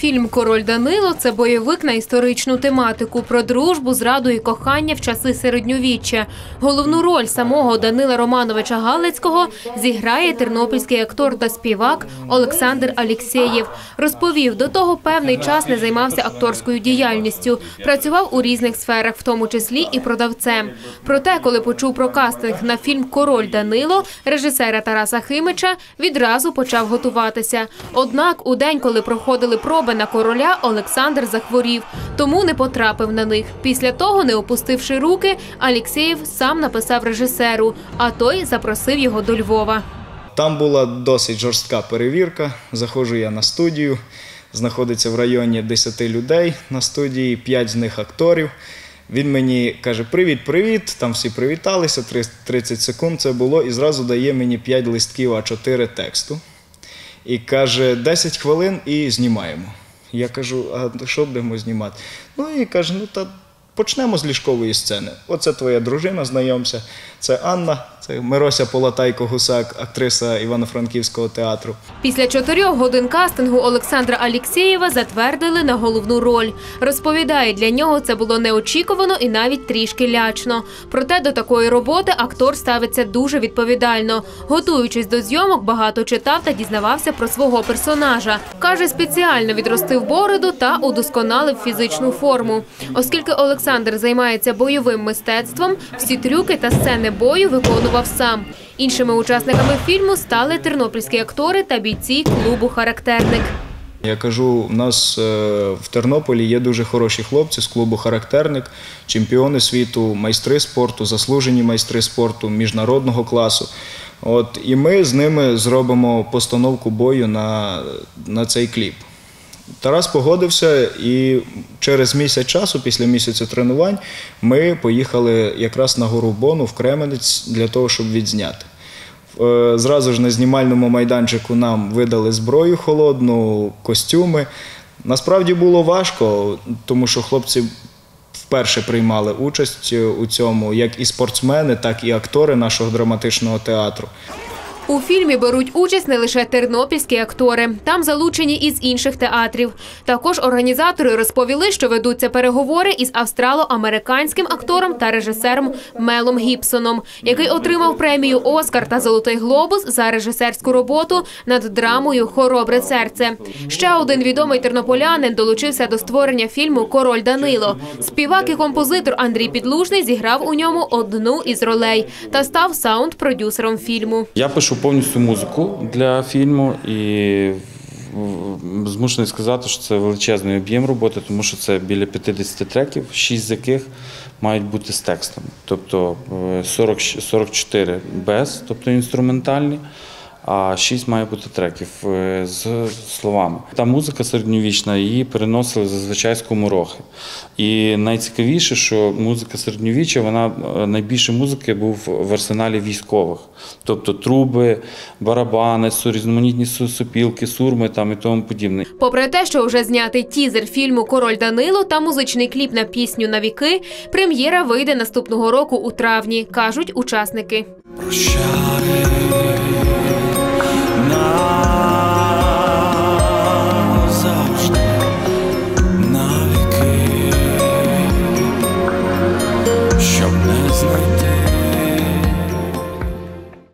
Фільм Король Данило це бойовик на історичну тематику про дружбу, зраду і кохання в часи середньовіччя. Головну роль самого Данила Романовича Галицького зіграє тернопільський актор та співак Олександр Алєксєєв. Розповів, до того певний час не займався акторською діяльністю. Працював у різних сферах, в тому числі і продавцем. Проте, коли почув про кастинг на фільм Король Данило режисера Тараса Химича, відразу почав готуватися. Однак, у день, коли проходили проби на короля, Олександр захворів, тому не потрапив на них. Після того, не опустивши руки, Алєксєєв сам написав режисеру, а той запросив його до Львова. Там була досить жорстка перевірка. Заходжу я на студію. Знаходиться в районі 10 людей на студії, 5 з них акторів. Він мені каже: Привіт-привіт! Там всі привіталися, 30 секунд це було, і зразу дає мені 5 листків А4 тексту. І каже, 10 хвилин і знімаємо. Я кажу, а що будемо знімати? Ну і каже, ну та почнемо з ліжкової сцени. Оце твоя дружина, знайомся. Це Анна, це Мирося Полатайко Гусак, актриса Івано-Франківського театру. Після чотирьох годин кастингу Олександра Алєксєєва затвердили на головну роль. Розповідає, для нього це було неочікувано і навіть трішки лячно. Проте до такої роботи актор ставиться дуже відповідально. Готуючись до зйомок, багато читав та дізнавався про свого персонажа. Каже, спеціально відростив бороду та удосконалив фізичну форму. Оскільки Олександр займається бойовим мистецтвом, всі трюки та сцени бою виконував сам. Іншими учасниками фільму стали тернопільські актори та бійці клубу Характерник. Я кажу, у нас е, в Тернополі є дуже хороші хлопці з клубу Характерник, чемпіони світу, майстри спорту, заслужені майстри спорту міжнародного класу. От, і ми з ними зробимо постановку бою на, на цей кліп. Тарас погодився, і через місяць часу, після місяця тренувань, ми поїхали якраз на гору Бону в Кременець для того, щоб відзняти. Е, Зразу ж на знімальному майданчику нам видали зброю холодну, костюми. Насправді було важко, тому що хлопці вперше приймали участь у цьому, як і спортсмени, так і актори нашого драматичного театру. У фільмі беруть участь не лише тернопільські актори, там залучені із інших театрів. Також організатори розповіли, що ведуться переговори із австрало-американським актором та режисером Мелом Гібсоном, який отримав премію Оскар та Золотий глобус за режисерську роботу над драмою Хоробре серце. Ще один відомий тернополянин долучився до створення фільму Король Данило. Співак і композитор Андрій Підлужний зіграв у ньому одну із ролей та став саунд-продюсером фільму. Я пишу повністю музику для фільму і змушений сказати, що це величезний об'єм роботи, тому що це біля 50 треків, 6 з яких мають бути з текстом. Тобто е, 40, 44 без, тобто інструментальні. А 6 має бути треків е, з словами. Та музика середньовічна, її переносили зазвичай з коморохи. І найцікавіше, що музика середньовіччя, вона е, найбільше музики був в арсеналі військових. Тобто труби, барабани, різноманітні су- сопілки, сурми там і тому подібне. Попри те, що вже знятий тізер фільму Король Данило та музичний кліп на пісню на віки, прем'єра вийде наступного року у травні, кажуть учасники. Прощай,